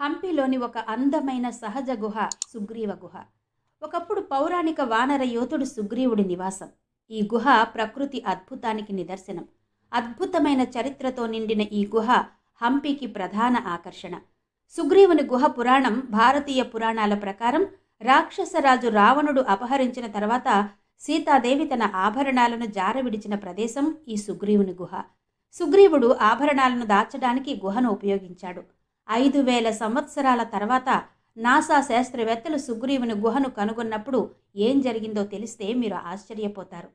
హంపిలోని ఒక అందమైన సహజ గుహ సుగ్రీవ గుహ. ఒకప్పుడు పౌరాణిక వానర యోధుడు సుగ్రీవుడి నివాసం. ఈ గుహ ప్రకృతి అద్భుతానికి నిదర్శనం. అద్భుతమైన చరిత్రతో నిండిన ఈ గుహ హంపికి ప్రధాన ఆకర్షణ. సుగ్రీవుని గుహ పురాణం భారతీయ పురాణాల ప్రకారం రాక్షసరాజు రావణుడు అపహరించిన తర్వాత సీతాదేవి తన ఆభరణాలను జారవిడిచిన ప్రదేశం ఈ సుగ్రీవుని గుహ. సుగ్రీవుడు ఆభరణాలను దాచడానికి గుహను ఉపయోగించాడు. ఐదు వేల సంవత్సరాల తర్వాత నాసా శాస్త్రవేత్తలు సుగ్రీవుని గుహను కనుగొన్నప్పుడు ఏం జరిగిందో తెలిస్తే మీరు ఆశ్చర్యపోతారు.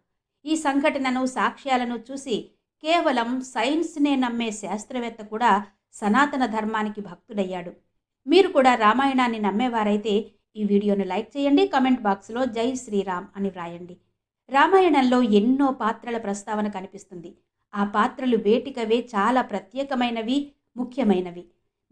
ఈ సంఘటనను సాక్ష్యాలను చూసి కేవలం సైన్స్నే నమ్మే శాస్త్రవేత్త కూడా సనాతన ధర్మానికి భక్తుడయ్యాడు. మీరు కూడా రామాయణాన్ని నమ్మేవారైతే ఈ వీడియోను లైక్ చేయండి కమెంట్ బాక్స్లో జై శ్రీరామ్ అని వ్రాయండి. రామాయణంలో ఎన్నో పాత్రల ప్రస్తావన కనిపిస్తుంది. ఆ పాత్రలు వేటికవే చాలా ప్రత్యేకమైనవి ముఖ్యమైనవి.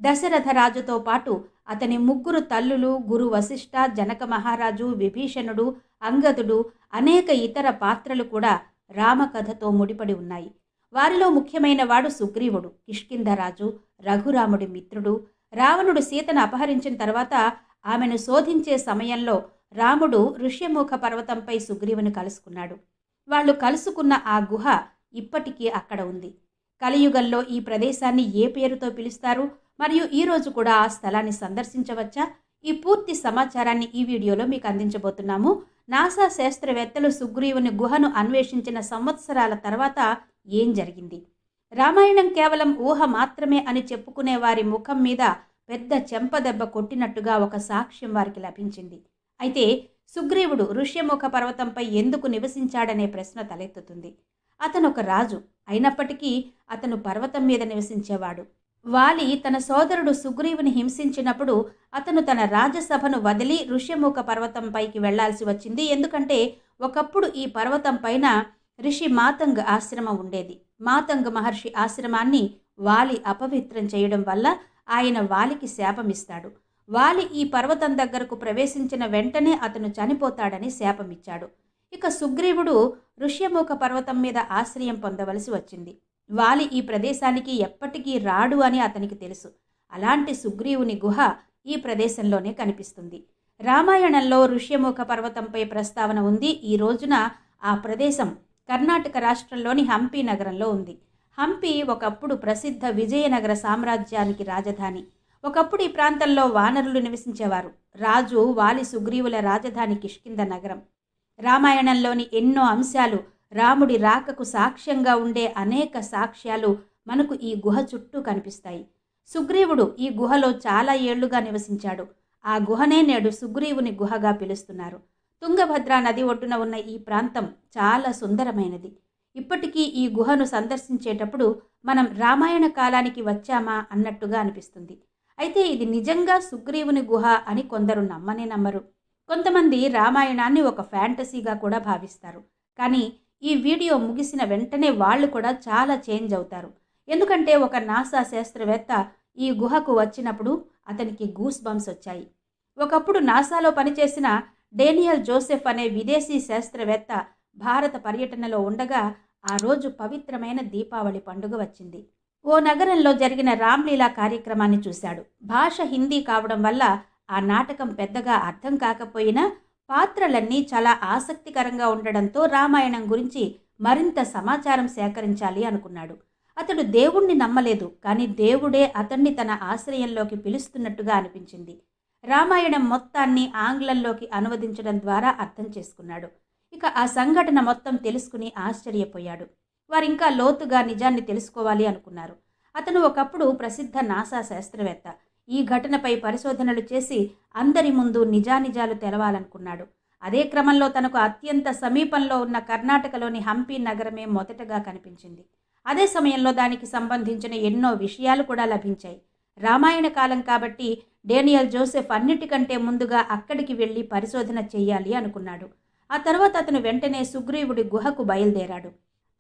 దశరథ రాజుతో పాటు అతని ముగ్గురు తల్లులు గురు వశిష్ఠ జనక మహారాజు విభీషణుడు అంగదుడు అనేక ఇతర పాత్రలు కూడా రామకథతో ముడిపడి ఉన్నాయి. వారిలో ముఖ్యమైన వాడు సుగ్రీవుడు కిష్కింధరాజు రఘురాముడి మిత్రుడు. రావణుడు సీతను అపహరించిన తర్వాత ఆమెను శోధించే సమయంలో రాముడు ఋష్యముఖ పర్వతంపై సుగ్రీవుని కలుసుకున్నాడు. వాళ్ళు కలుసుకున్న ఆ గుహ ఇప్పటికీ అక్కడ ఉంది. కలియుగంలో ఈ ప్రదేశాన్ని ఏ పేరుతో పిలుస్తారు? మరియు ఈరోజు కూడా ఆ స్థలాన్ని సందర్శించవచ్చా? ఈ పూర్తి సమాచారాన్ని ఈ వీడియోలో మీకు అందించబోతున్నాము. నాసా శాస్త్రవేత్తలు సుగ్రీవుని గుహను అన్వేషించిన సంవత్సరాల తర్వాత ఏం జరిగింది? రామాయణం కేవలం ఊహ మాత్రమే అని చెప్పుకునే వారి ముఖం మీద పెద్ద చెంపదెబ్బ కొట్టినట్టుగా ఒక సాక్ష్యం వారికి లభించింది. అయితే సుగ్రీవుడు ఋష్యముఖ పర్వతంపై ఎందుకు నివసించాడనే ప్రశ్న తలెత్తుతుంది. అతను ఒక రాజు అయినప్పటికీ అతను పర్వతం మీద నివసించేవాడు. వాలి తన సోదరుడు సుగ్రీవుని హింసించినప్పుడు అతను తన రాజసభను వదిలి ఋష్యముఖ పర్వతంపైకి వెళ్ళాల్సి వచ్చింది. ఎందుకంటే ఒకప్పుడు ఈ పర్వతం పైన ఋషి మాతంగ్ ఆశ్రమం ఉండేది. మాతంగ్ మహర్షి ఆశ్రమాన్ని వాలి అపవిత్రం చేయడం వల్ల ఆయన వాలికి శాపమిస్తాడు. వాలి ఈ పర్వతం దగ్గరకు ప్రవేశించిన వెంటనే అతను చనిపోతాడని శాపమిచ్చాడు. ఇక సుగ్రీవుడు ఋష్యముఖ పర్వతం మీద ఆశ్రయం పొందవలసి వచ్చింది. వాలి ఈ ప్రదేశానికి ఎప్పటికీ రాడు అని అతనికి తెలుసు. అలాంటి సుగ్రీవుని గుహ ఈ ప్రదేశంలోనే కనిపిస్తుంది. రామాయణంలో ఋష్యముఖ పర్వతంపై ప్రస్తావన ఉంది. ఈ రోజున ఆ ప్రదేశం కర్ణాటక రాష్ట్రంలోని హంపి నగరంలో ఉంది. హంపి ఒకప్పుడు ప్రసిద్ధ విజయనగర సామ్రాజ్యానికి రాజధాని. ఒకప్పుడు ఈ ప్రాంతంలో వానరులు నివసించేవారు. రాజు వాలి సుగ్రీవుల రాజధాని కిష్కింద నగరం. రామాయణంలోని ఎన్నో అంశాలు రాముడి రాకకు సాక్ష్యంగా ఉండే అనేక సాక్ష్యాలు మనకు ఈ గుహ చుట్టూ కనిపిస్తాయి. సుగ్రీవుడు ఈ గుహలో చాలా ఏళ్ళుగా నివసించాడు. ఆ గుహనే నేడు సుగ్రీవుని గుహగా పిలుస్తున్నారు. తుంగభద్ర నది ఒడ్డున ఉన్న ఈ ప్రాంతం చాలా సుందరమైనది. ఇప్పటికీ ఈ గుహను సందర్శించేటప్పుడు మనం రామాయణ కాలానికి వచ్చామా అన్నట్టుగా అనిపిస్తుంది. అయితే ఇది నిజంగా సుగ్రీవుని గుహ అని కొందరు నమ్మనే నమ్మరు. కొంతమంది రామాయణాన్ని ఒక ఫ్యాంటసీగా కూడా భావిస్తారు. కానీ ఈ వీడియో ముగిసిన వెంటనే వాళ్ళు కూడా చాలా చేంజ్ అవుతారు. ఎందుకంటే ఒక నాసా శాస్త్రవేత్త ఈ గుహకు వచ్చినప్పుడు అతనికి గూస్ బంప్స్ వచ్చాయి. ఒకప్పుడు నాసాలో పనిచేసిన డేనియల్ జోసెఫ్ అనే విదేశీ శాస్త్రవేత్త భారత పర్యటనలో ఉండగా ఆ రోజు పవిత్రమైన దీపావళి పండుగ వచ్చింది. ఓ నగరంలో జరిగిన రామ్లీలా కార్యక్రమాన్ని చూశాడు. భాష హిందీ కావడం వల్ల ఆ నాటకం పెద్దగా అర్థం కాకపోయినా పాత్రలన్నీ చాలా ఆసక్తికరంగా ఉండడంతో రామాయణం గురించి మరింత సమాచారం సేకరించాలి అనుకున్నాడు. అతడు దేవుణ్ణి నమ్మలేదు కానీ దేవుడే అతన్ని తన ఆశ్రయంలోకి పిలుస్తున్నట్టుగా అనిపించింది. రామాయణం మొత్తాన్ని ఆంగ్లంలోకి అనువదించడం ద్వారా అర్థం చేసుకున్నాడు. ఇక ఆ సంఘటన మొత్తం తెలుసుకుని ఆశ్చర్యపోయాడు. వారింకా లోతుగా నిజాన్ని తెలుసుకోవాలి అనుకున్నారు. అతను ఒకప్పుడు ప్రసిద్ధ నాసా శాస్త్రవేత్త. ఈ ఘటనపై పరిశోధనలు చేసి అందరి ముందు నిజానిజాలు తెలవాలనుకున్నాడు. అదే క్రమంలో తనకు అత్యంత సమీపంలో ఉన్న కర్ణాటకలోని హంపి నగరమే మొదటగా కనిపించింది. అదే సమయంలో దానికి సంబంధించిన ఎన్నో విషయాలు కూడా లభించాయి. రామాయణ కాలం కాబట్టి డేనియల్ జోసెఫ్ అన్నిటికంటే ముందుగా అక్కడికి వెళ్ళి పరిశోధన చేయాలి అనుకున్నాడు. ఆ తర్వాత అతను వెంటనే సుగ్రీవుడి గుహకు బయలుదేరాడు.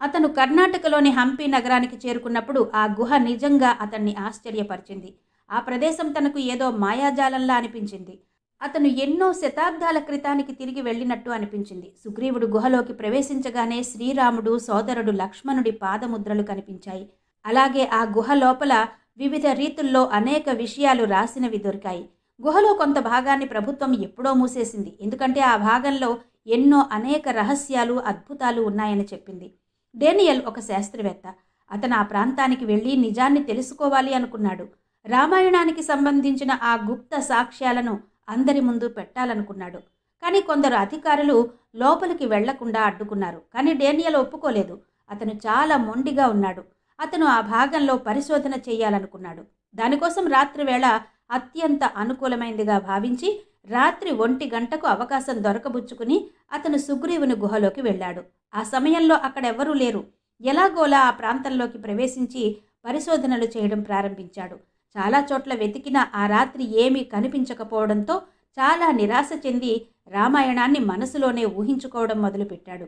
అతను కర్ణాటకలోని హంపి నగరానికి చేరుకున్నప్పుడు ఆ గుహ నిజంగా అతన్ని ఆశ్చర్యపరిచింది. ఆ ప్రదేశం తనకు ఏదో మాయాజాలంలా అనిపించింది. అతను ఎన్నో శతాబ్దాల క్రితానికి తిరిగి వెళ్ళినట్టు అనిపించింది. సుగ్రీవుడు గుహలోకి ప్రవేశించగానే శ్రీరాముడు సోదరుడు లక్ష్మణుడి పాదముద్రలు కనిపించాయి. అలాగే ఆ గుహ లోపల వివిధ రీతుల్లో అనేక విషయాలు రాసినవి దొరికాయి. గుహలో కొంత భాగాన్ని ప్రభుత్వం ఎప్పుడో మూసేసింది. ఎందుకంటే ఆ భాగంలో ఎన్నో అనేక రహస్యాలు అద్భుతాలు ఉన్నాయని చెప్పింది. డేనియల్ ఒక శాస్త్రవేత్త. అతను ఆ ప్రాంతానికి వెళ్ళి నిజాన్ని తెలుసుకోవాలి అనుకున్నాడు. రామాయణానికి సంబంధించిన ఆ గుప్త సాక్ష్యాలను అందరి ముందు పెట్టాలనుకున్నాడు. కానీ కొందరు అధికారులు లోపలికి వెళ్ళకుండా అడ్డుకున్నారు. కానీ డేనియల్ ఒప్పుకోలేదు. అతను చాలా మొండిగా ఉన్నాడు. అతను ఆ భాగంలో పరిశోధన చేయాలనుకున్నాడు. దానికోసం రాత్రి వేళ అత్యంత అనుకూలమైందిగా భావించి రాత్రి ఒంటి గంటకు అవకాశం దొరకబుచ్చుకుని అతను సుగ్రీవుని గుహలోకి వెళ్ళాడు. ఆ సమయంలో అక్కడెవ్వరూ లేరు. ఎలాగోలా ఆ ప్రాంతంలోకి ప్రవేశించి పరిశోధనలు చేయడం ప్రారంభించాడు. చాలా చోట్ల వెతికిన ఆ రాత్రి ఏమీ కనిపించకపోవడంతో చాలా నిరాశ చెంది రామాయణాన్ని మనసులోనే ఊహించుకోవడం మొదలుపెట్టాడు.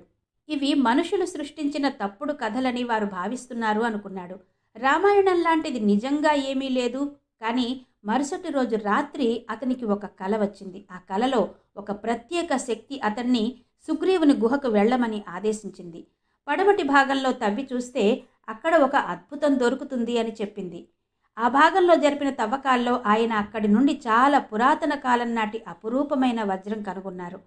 ఇవి మనుషులు సృష్టించిన తప్పుడు కథలని వారు భావిస్తున్నారు అనుకున్నాడు. రామాయణం లాంటిది నిజంగా ఏమీ లేదు కానీ మరుసటి రోజు రాత్రి అతనికి ఒక కల వచ్చింది. ఆ కలలో ఒక ప్రత్యేక శక్తి అతన్ని సుగ్రీవుని గుహకు వెళ్ళమని ఆదేశించింది. పడమటి భాగంలో తవ్వి చూస్తే అక్కడ ఒక అద్భుతం దొరుకుతుంది అని చెప్పింది. ఆ భాగంలో జరిపిన తవ్వకాల్లో ఆయన అక్కడి నుండి చాలా పురాతన కాలం నాటి అపురూపమైన వజ్రం కనుగొన్నారు.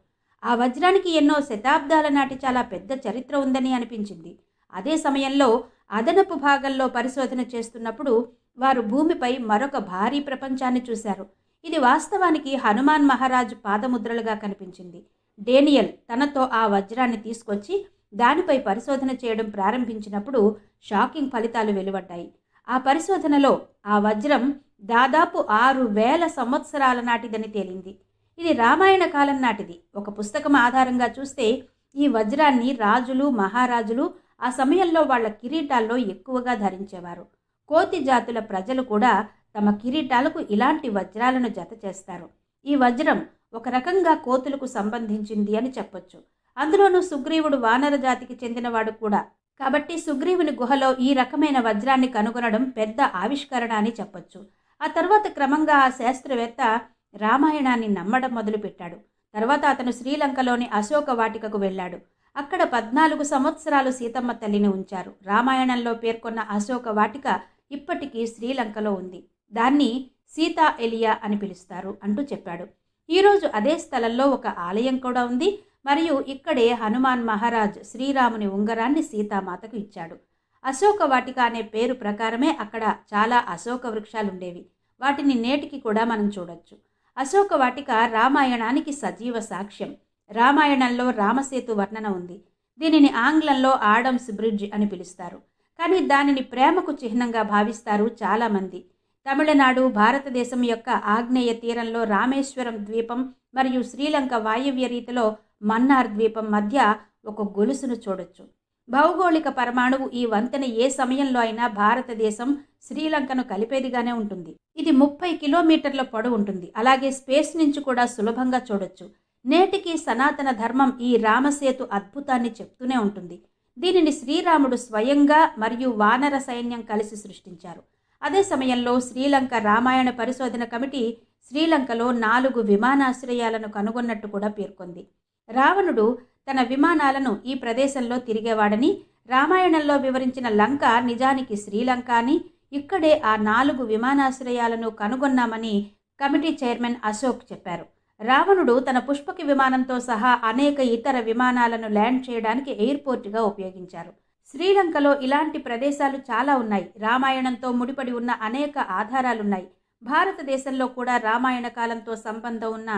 ఆ వజ్రానికి ఎన్నో శతాబ్దాల నాటి చాలా పెద్ద చరిత్ర ఉందని అనిపించింది. అదే సమయంలో అదనపు భాగంలో పరిశోధన చేస్తున్నప్పుడు వారు భూమిపై మరొక భారీ ప్రపంచాన్ని చూశారు. ఇది వాస్తవానికి హనుమాన్ మహారాజు పాదముద్రలుగా కనిపించింది. డేనియల్ తనతో ఆ వజ్రాన్ని తీసుకొచ్చి దానిపై పరిశోధన చేయడం ప్రారంభించినప్పుడు షాకింగ్ ఫలితాలు వెలువడ్డాయి. ఆ పరిశోధనలో ఆ వజ్రం దాదాపు ఆరు వేల సంవత్సరాల నాటిదని తేలింది. ఇది రామాయణ కాలం నాటిది. ఒక పుస్తకం ఆధారంగా చూస్తే ఈ వజ్రాన్ని రాజులు మహారాజులు ఆ సమయంలో వాళ్ళ కిరీటాల్లో ఎక్కువగా ధరించేవారు. కోతి జాతుల ప్రజలు కూడా తమ కిరీటాలకు ఇలాంటి వజ్రాలను జత చేస్తారు. ఈ వజ్రం ఒక రకంగా కోతులకు సంబంధించింది అని చెప్పొచ్చు. అందులోనూ సుగ్రీవుడు వానర జాతికి చెందినవాడు కూడా. కాబట్టి సుగ్రీవుని గుహలో ఈ రకమైన వజ్రాన్ని కనుగొనడం పెద్ద ఆవిష్కరణ అని చెప్పొచ్చు. ఆ తర్వాత క్రమంగా ఆ శాస్త్రవేత్త రామాయణాన్ని నమ్మడం మొదలుపెట్టాడు. తర్వాత అతను శ్రీలంకలోని అశోక వాటికకు వెళ్ళాడు. అక్కడ పద్నాలుగు సంవత్సరాలు సీతమ్మ తల్లిని ఉంచారు. రామాయణంలో పేర్కొన్న అశోక వాటిక ఇప్పటికీ శ్రీలంకలో ఉంది. దాన్ని సీతా ఎలియా అని పిలుస్తారు అంటూ చెప్పాడు. ఈరోజు అదే స్థలంలో ఒక ఆలయం కూడా ఉంది. మరియు ఇక్కడే హనుమాన్ మహారాజ్ శ్రీరాముని ఉంగరాన్ని సీతామాతకు ఇచ్చాడు. అశోక వాటిక అనే పేరు ప్రకారమే అక్కడ చాలా అశోక వృక్షాలుండేవి. వాటిని నేటికి కూడా మనం చూడొచ్చు. అశోక వాటిక రామాయణానికి సజీవ సాక్ష్యం. రామాయణంలో రామసేతు వర్ణన ఉంది. దీనిని ఆంగ్లంలో ఆడమ్స్ బ్రిడ్జ్ అని పిలుస్తారు. కానీ దానిని ప్రేమకు చిహ్నంగా భావిస్తారు చాలామంది తమిళనాడు భారతదేశం యొక్క ఆగ్నేయ తీరంలో రామేశ్వరం ద్వీపం మరియు శ్రీలంక వాయవ్య రీతిలో మన్నార్ ద్వీపం మధ్య ఒక గొలుసును చూడొచ్చు. భౌగోళిక పరమాణువు ఈ వంతెన ఏ సమయంలో అయినా భారతదేశం శ్రీలంకను కలిపేదిగానే ఉంటుంది. ఇది ముప్పై కిలోమీటర్ల పొడవు ఉంటుంది. అలాగే స్పేస్ నుంచి కూడా సులభంగా చూడొచ్చు. నేటికి సనాతన ధర్మం ఈ రామసేతు అద్భుతాన్ని చెప్తూనే ఉంటుంది. దీనిని శ్రీరాముడు స్వయంగా మరియు వానర సైన్యం కలిసి సృష్టించారు. అదే సమయంలో శ్రీలంక రామాయణ పరిశోధన కమిటీ శ్రీలంకలో నాలుగు విమానాశ్రయాలను కనుగొన్నట్టు కూడా పేర్కొంది. రావణుడు తన విమానాలను ఈ ప్రదేశంలో తిరిగేవాడని రామాయణంలో వివరించిన లంక నిజానికి శ్రీలంక అని ఇక్కడే ఆ నాలుగు విమానాశ్రయాలను కనుగొన్నామని కమిటీ చైర్మన్ అశోక్ చెప్పారు. రావణుడు తన పుష్పకి విమానంతో సహా అనేక ఇతర విమానాలను ల్యాండ్ చేయడానికి ఎయిర్పోర్టుగా ఉపయోగించారు. శ్రీలంకలో ఇలాంటి ప్రదేశాలు చాలా ఉన్నాయి. రామాయణంతో ముడిపడి ఉన్న అనేక ఆధారాలున్నాయి. భారతదేశంలో కూడా రామాయణ కాలంతో సంబంధం ఉన్న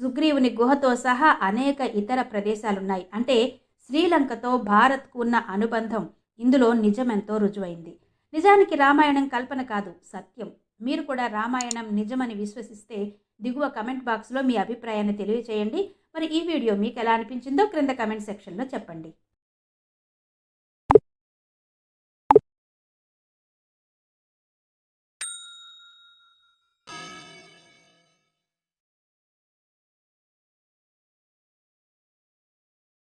సుగ్రీవుని గుహతో సహా అనేక ఇతర ప్రదేశాలున్నాయి. అంటే శ్రీలంకతో భారత్కు ఉన్న అనుబంధం ఇందులో నిజమెంతో రుజువైంది. నిజానికి రామాయణం కల్పన కాదు సత్యం. మీరు కూడా రామాయణం నిజమని విశ్వసిస్తే దిగువ కమెంట్ బాక్స్లో మీ అభిప్రాయాన్ని తెలియచేయండి. మరి ఈ వీడియో మీకు ఎలా అనిపించిందో క్రింద కమెంట్ సెక్షన్లో చెప్పండి.